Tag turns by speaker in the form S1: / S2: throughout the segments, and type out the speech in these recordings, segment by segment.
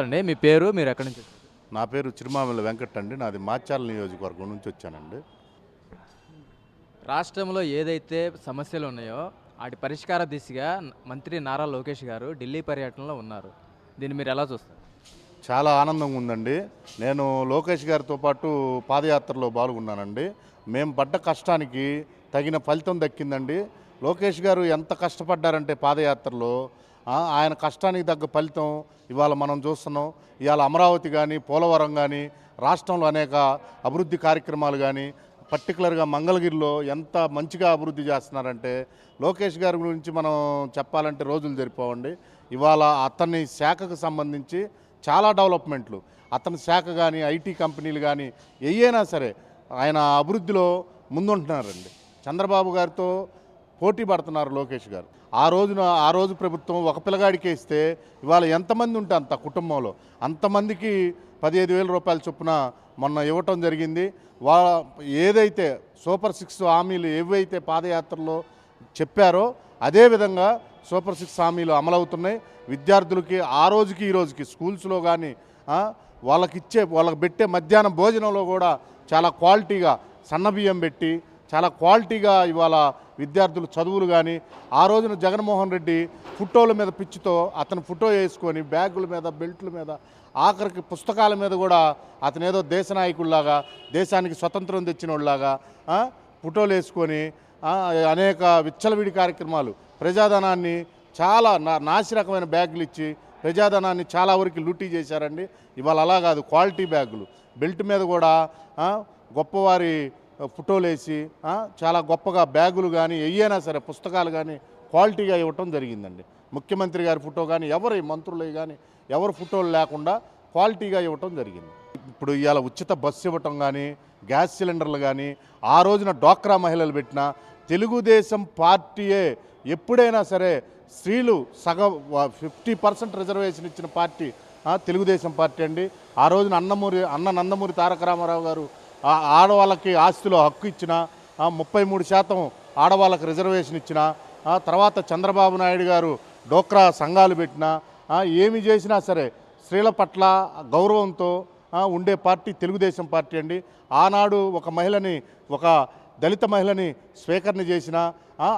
S1: నమస్తే అండి మీ పేరు మీరు ఎక్కడి నుంచి?
S2: నా పేరు చిరుమామిల వెంకట్ అండి. నాది మాచాల నియోజకవర్గం నుంచి వచ్చానండి.
S1: రాష్ట్రంలో ఏదైతే సమస్యలు ఉన్నాయో వాటి పరిష్కార దిశగా మంత్రి నారా లోకేష్ గారు ఢిల్లీ పర్యటనలో ఉన్నారు. దీన్ని మీరు ఎలా చూస్తారు?
S2: చాలా ఆనందంగా ఉందండి. నేను లోకేష్ గారితో పాటు పాదయాత్రలో పాల్గొన్నానండి. మేము పడ్డ కష్టానికి తగిన ఫలితం దక్కిందండి. లోకేష్ గారు ఎంత కష్టపడ్డారంటే పాదయాత్రలో ఆయన కష్టానికి తగ్గ ఫలితం ఇవాళ మనం చూస్తున్నాం. ఇవాళ అమరావతి కానీ పోలవరం కానీ రాష్ట్రంలో అనేక అభివృద్ధి కార్యక్రమాలు కానీ పర్టికులర్గా మంగళగిరిలో ఎంత మంచిగా అభివృద్ధి చేస్తున్నారంటే లోకేష్ గారి గురించి మనం చెప్పాలంటే రోజులు జరిపోవండి. ఇవాళ అతని శాఖకు సంబంధించి చాలా డెవలప్మెంట్లు. అతని శాఖ కానీ ఐటీ కంపెనీలు కానీ ఏయైనా సరే ఆయన అభివృద్ధిలో ముందుంటున్నారండి. చంద్రబాబు గారితో పోటీ పడుతున్నారు లోకేష్ గారు. ఆ రోజున ఆ రోజు ప్రభుత్వం ఒక పిల్లగాడికే ఇస్తే ఇవాళ ఎంతమంది ఉంటే అంత కుటుంబంలో? అంతమందికి పదిహేను వేల రూపాయల చొప్పున మొన్న ఇవ్వటం జరిగింది. వా ఏదైతే సూపర్ సిక్స్ హామీలు ఏవైతే పాదయాత్రలో చెప్పారో అదేవిధంగా సూపర్ సిక్స్ హామీలు అమలవుతున్నాయి. విద్యార్థులకి ఆ రోజుకి ఈ రోజుకి స్కూల్స్లో కానీ వాళ్ళకి ఇచ్చే వాళ్ళకి పెట్టే మధ్యాహ్నం భోజనంలో కూడా చాలా క్వాలిటీగా సన్నబియ్యం పెట్టి చాలా క్వాలిటీగా ఇవాళ విద్యార్థులు చదువులు కానీ ఆ రోజున జగన్మోహన్ రెడ్డి ఫోటోల మీద పిచ్చితో అతను ఫోటో వేసుకొని బ్యాగుల మీద బెల్ట్ల మీద ఆఖరికి పుస్తకాల మీద కూడా అతను ఏదో దేశ నాయకుల్లాగా దేశానికి స్వతంత్రం తెచ్చినోళ్ళలాగా ఫోటోలు వేసుకొని అనేక విచ్చలవిడి కార్యక్రమాలు ప్రజాధనాన్ని చాలా నా నాసిరకమైన బ్యాగులు ఇచ్చి ప్రజాధనాన్ని చాలా వరకు లూటీ చేశారండి. ఇవాళ అలా కాదు క్వాలిటీ బ్యాగులు. బెల్ట్ మీద కూడా గొప్పవారి ఫోటోలు వేసి చాలా గొప్పగా బ్యాగులు కానీ ఏయైనా సరే పుస్తకాలు కానీ క్వాలిటీగా ఇవ్వటం జరిగిందండి. ముఖ్యమంత్రి గారి ఫోటో కానీ ఎవరి మంత్రులు కానీ ఎవరి ఫోటోలు లేకుండా క్వాలిటీగా ఇవ్వటం జరిగింది. ఇప్పుడు ఇవాళ ఉచిత బస్సు ఇవ్వటం కానీ గ్యాస్ సిలిండర్లు కానీ ఆ రోజున డ్వాక్రా మహిళలు పెట్టిన తెలుగుదేశం పార్టీయే ఎప్పుడైనా సరే స్త్రీలు సగం ఫిఫ్టీ పర్సెంట్ రిజర్వేషన్ ఇచ్చిన పార్టీ తెలుగుదేశం పార్టీ అండి. ఆ రోజున అన్నమూరి అన్న నందమూరి తారక రామారావు గారు ఆడవాళ్ళకి ఆస్తిలో హక్కు ఇచ్చిన ముప్పై మూడు శాతం ఆడవాళ్ళకి రిజర్వేషన్ ఇచ్చిన తర్వాత చంద్రబాబు నాయుడు గారు డోక్రా సంఘాలు పెట్టిన ఏమి చేసినా సరే స్త్రీల పట్ల గౌరవంతో ఉండే పార్టీ తెలుగుదేశం పార్టీ అండి. ఆనాడు ఒక మహిళని ఒక దళిత మహిళని స్వీకరణ చేసిన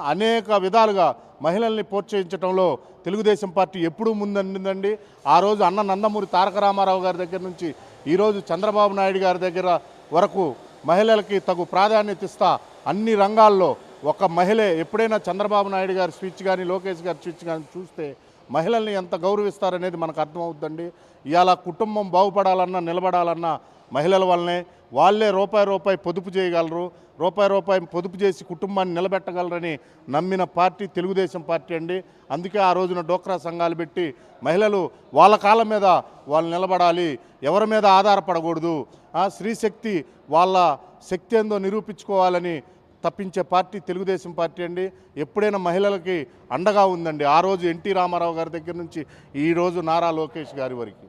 S2: అనేక విధాలుగా మహిళల్ని ప్రోత్సహించడంలో తెలుగుదేశం పార్టీ ఎప్పుడూ ముందండిందండి ఆ రోజు అన్న నందమూరి తారక రామారావు గారి దగ్గర నుంచి ఈరోజు చంద్రబాబు నాయుడు గారి దగ్గర వరకు మహిళలకి తగు ప్రాధాన్యత ఇస్తా అన్ని రంగాల్లో ఒక మహిళే ఎప్పుడైనా చంద్రబాబు నాయుడు గారి స్పీచ్ కానీ లోకేష్ గారి స్పీచ్ కానీ చూస్తే మహిళల్ని ఎంత గౌరవిస్తారనేది మనకు అర్థమవుతుందండి ఇవాళ కుటుంబం బాగుపడాలన్నా నిలబడాలన్నా మహిళల వల్లనే వాళ్ళే రూపాయి రూపాయి పొదుపు చేయగలరు రూపాయి రూపాయి పొదుపు చేసి కుటుంబాన్ని నిలబెట్టగలరని నమ్మిన పార్టీ తెలుగుదేశం పార్టీ అండి. అందుకే ఆ రోజున డోక్రా సంఘాలు పెట్టి మహిళలు వాళ్ళ కాళ్ళ మీద వాళ్ళు నిలబడాలి ఎవరి మీద ఆధారపడకూడదు స్త్రీశక్తి వాళ్ళ శక్తి ఏందో నిరూపించుకోవాలని తప్పించే పార్టీ తెలుగుదేశం పార్టీ అండి. ఎప్పుడైనా మహిళలకి అండగా ఉందండి. ఆ రోజు ఎన్టీ రామారావు గారి దగ్గర నుంచి ఈ రోజు నారా లోకేష్ గారి వరకు.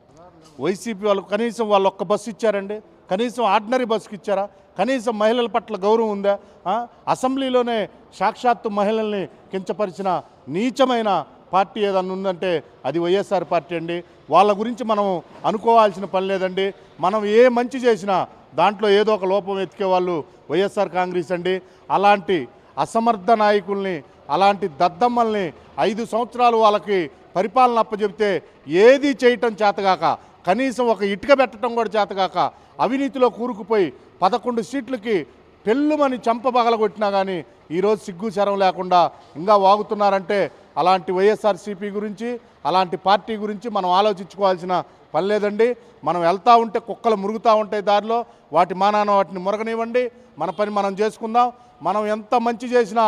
S2: వైసీపీ వాళ్ళు కనీసం వాళ్ళు ఒక్క బస్సు ఇచ్చారండి. కనీసం ఆర్డినరీ బస్సుకి ఇచ్చారా? కనీసం మహిళల పట్ల గౌరవం ఉందా? అసెంబ్లీలోనే సాక్షాత్తు మహిళల్ని కించపరిచిన నీచమైన పార్టీ ఏదన్నా ఉందంటే అది వైఎస్ఆర్ పార్టీ అండి. వాళ్ళ గురించి మనం అనుకోవాల్సిన పని లేదండి. మనం ఏ మంచి చేసినా దాంట్లో ఏదో ఒక లోపం ఎత్తికే వాళ్ళు వైఎస్ఆర్ కాంగ్రెస్ అండి. అలాంటి అసమర్థ నాయకుల్ని అలాంటి దద్దమ్మల్ని ఐదు సంవత్సరాలు వాళ్ళకి పరిపాలన అప్పచెబితే ఏది చేయటం చేతగాక కనీసం ఒక ఇటుక పెట్టడం కూడా చేతగాక అవినీతిలో కూరుకుపోయి పదకొండు సీట్లకి పెళ్ళుమని చంప పగలగొట్టినా కానీ ఈరోజు సిగ్గు శరం లేకుండా ఇంకా వాగుతున్నారంటే అలాంటి వైఎస్ఆర్సీపీ గురించి అలాంటి పార్టీ గురించి మనం ఆలోచించుకోవాల్సిన పని లేదండి. మనం వెళ్తూ ఉంటే కుక్కలు మురుగుతూ ఉంటాయి దారిలో వాటి మానాన వాటిని మురగనివ్వండి. మన పని మనం చేసుకుందాం. మనం ఎంత మంచి చేసినా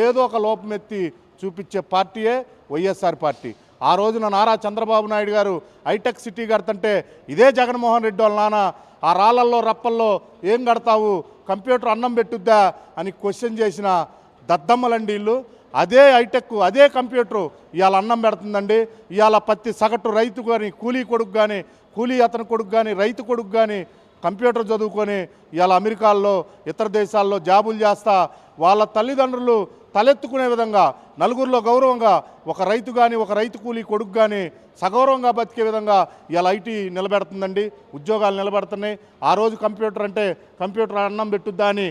S2: ఏదో ఒక లోపమెత్తి చూపించే పార్టీయే వైఎస్ఆర్ పార్టీ. ఆ రోజున నారా చంద్రబాబు నాయుడు గారు హైటెక్ సిటీ కడతంటే ఇదే జగన్మోహన్ రెడ్డి వాళ్ళ నాన్న ఆ రాళ్ళల్లో రప్పల్లో ఏం కడతావు? కంప్యూటర్ అన్నం పెట్టుద్దా? అని క్వశ్చన్ చేసిన దద్దమ్మలండి ఇల్లు. అదే హైటెక్ అదే కంప్యూటర్ ఇవాళ అన్నం పెడుతుందండి. ఇవాళ పత్తి సగటు రైతు కానీ కూలీ కొడుకు కానీ కూలీ అతని కొడుకు కానీ రైతు కొడుకు కానీ కంప్యూటర్ చదువుకొని ఇవాళ అమెరికాల్లో ఇతర దేశాల్లో జాబులు చేస్తా వాళ్ళ తల్లిదండ్రులు తలెత్తుకునే విధంగా నలుగురిలో గౌరవంగా ఒక రైతు కానీ ఒక రైతు కూలీ కొడుకు కానీ సగౌరవంగా బతికే విధంగా ఇలా ఐటీ నిలబెడుతుందండి. ఉద్యోగాలు నిలబెడుతున్నాయి. ఆ రోజు కంప్యూటర్ అంటే కంప్యూటర్ అన్నం పెట్టుద్దా అని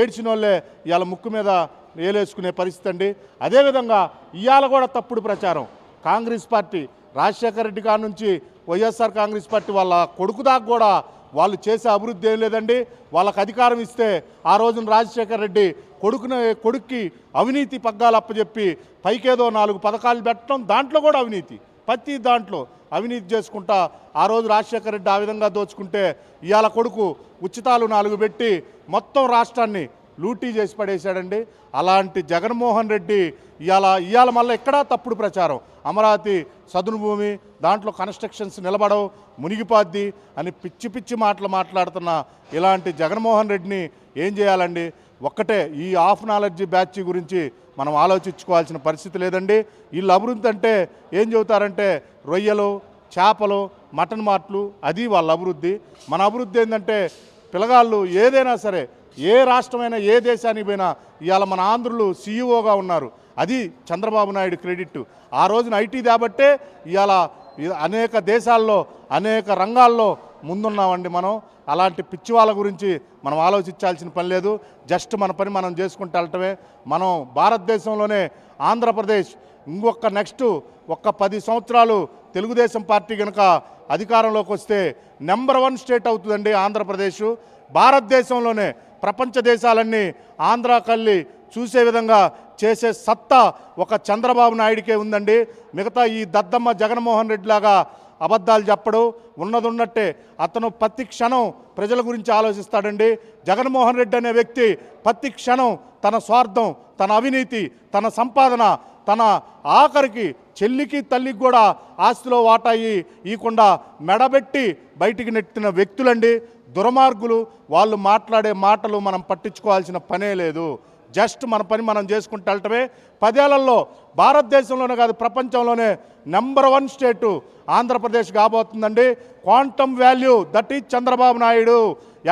S2: ఏడ్చిన వాళ్ళే ఇవాళ ముక్కు మీద వేలేసుకునే పరిస్థితి అండి. అదేవిధంగా ఇవాళ కూడా తప్పుడు ప్రచారం. కాంగ్రెస్ పార్టీ రాజశేఖర రెడ్డి కాడ నుంచి వైఎస్ఆర్ కాంగ్రెస్ పార్టీ వాళ్ళ కొడుకు దాకా కూడా వాళ్ళు చేసే అభివృద్ధి ఏం లేదండి. వాళ్ళకి అధికారం ఇస్తే ఆ రోజున రాజశేఖర రెడ్డి కొడుకున కొడుక్కి అవినీతి పగ్గాలు అప్పచెప్పి పైకేదో నాలుగు పథకాలు పెట్టడం దాంట్లో కూడా అవినీతి. ప్రతి దాంట్లో అవినీతి చేసుకుంటా ఆ రోజు రాజశేఖర రెడ్డి ఆ విధంగా దోచుకుంటే ఇవాళ కొడుకు ఉచితాలు నాలుగు పెట్టి మొత్తం రాష్ట్రాన్ని లూటీ చేసి పడేశాడండి. అలాంటి జగన్మోహన్ రెడ్డి ఇవాళ ఇవాళ మళ్ళీ ఎక్కడా తప్పుడు ప్రచారం. అమరావతి సదును భూమి దాంట్లో కన్స్ట్రక్షన్స్ నిలబడవు మునిగిపోద్ది అని పిచ్చి పిచ్చి మాటలు మాట్లాడుతున్న ఇలాంటి జగన్మోహన్ రెడ్డిని ఏం చేయాలండి? ఒక్కటే ఈ ఆఫ్ నాలెడ్జీ బ్యాచ్ గురించి మనం ఆలోచించుకోవాల్సిన పరిస్థితి లేదండి. వీళ్ళు అభివృద్ధి అంటే ఏం చెబుతారంటే రొయ్యలు చేపలు మటన్ మాటలు అది వాళ్ళ అభివృద్ధి. మన అభివృద్ధి ఏంటంటే పిల్లగాళ్ళు ఏదైనా సరే ఏ రాష్ట్రమైనా ఏ దేశానికి పోయినా ఇవాళ మన ఆంధ్రులు సీఈఓగా ఉన్నారు. అది చంద్రబాబు నాయుడు క్రెడిట్. ఆ రోజున ఐటీ కాబట్టే ఇవాళ అనేక దేశాల్లో అనేక రంగాల్లో ముందున్నామండి మనం. అలాంటి పిచ్చి వాళ్ళ గురించి మనం ఆలోచించాల్సిన పని లేదు. జస్ట్ మన పని మనం చేసుకుంటూ వెళ్ళటమే. మనం భారతదేశంలోనే ఆంధ్రప్రదేశ్ ఇంకొక నెక్స్ట్ ఒక్క పది సంవత్సరాలు తెలుగుదేశం పార్టీ కనుక అధికారంలోకి వస్తే నెంబర్ వన్ స్టేట్ అవుతుందండి ఆంధ్రప్రదేశ్. భారతదేశంలోనే ప్రపంచ దేశాలన్నీ ఆంధ్ర కళ్ళి చూసే విధంగా చేసే సత్తా ఒక చంద్రబాబు నాయుడికే ఉందండి. మిగతా ఈ దద్దమ్మ జగన్మోహన్ రెడ్డి లాగా అబద్ధాలు చెప్పడు ఉన్నది ఉన్నట్టే అతను ప్రతి క్షణం ప్రజల గురించి ఆలోచిస్తాడండి. జగన్మోహన్ రెడ్డి అనే వ్యక్తి ప్రతి క్షణం తన స్వార్థం తన అవినీతి తన సంపాదన తన ఆఖరికి చెల్లికి తల్లికి కూడా ఆస్తిలో వాటాయి ఇవ్వకుండా మెడబెట్టి బయటికి నెట్టిన వ్యక్తులండి. దుర్మార్గులు వాళ్ళు మాట్లాడే మాటలు మనం పట్టించుకోవాల్సిన పనే లేదు. జస్ట్ మన పని మనం చేసుకుంటూ వెళ్ళటమే. పదేళ్ళలో భారతదేశంలోనే కాదు ప్రపంచంలోనే number one state Andhra Pradesh కాబోతుందండి. Quantum value that is Chandrababu Naidu.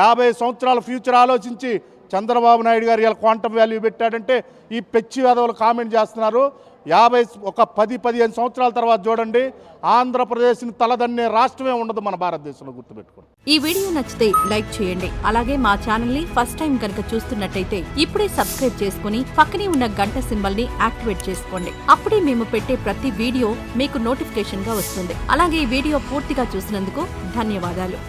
S2: యాభై సంవత్సరాల ఫ్యూచర్ ఆలోచించి చంద్రబాబు నాయుడు గారు ఇలా క్వాంటమ్ వాల్యూ పెట్టాడంటే ఈ పెచ్చి వేదవులు కామెంట్ చేస్తున్నారు. యాభై ఒక పది పదిహేను సంవత్సరాల తర్వాత చూడండి ఆంధ్రప్రదేశ్ని తలదన్నే రాష్ట్రమే ఉండదు మన భారతదేశంలో గుర్తుపెట్టుకోండి.
S3: ఈ వీడియో నచ్చితే లైక్ చేయండి. అలాగే మా ఛానల్ని ఫస్ట్ టైం కనుక చూస్తున్నట్టయితే ఇప్పుడే సబ్స్క్రైబ్ చేసుకుని పక్కనే ఉన్న గంట సింబల్ని యాక్టివేట్ చేసుకోండి. అప్పుడే మేము పెట్టే ప్రతి వీడియో మీకు నోటిఫికేషన్గా వస్తుంది. అలాగే ఈ వీడియో పూర్తిగా చూసినందుకు ధన్యవాదాలు.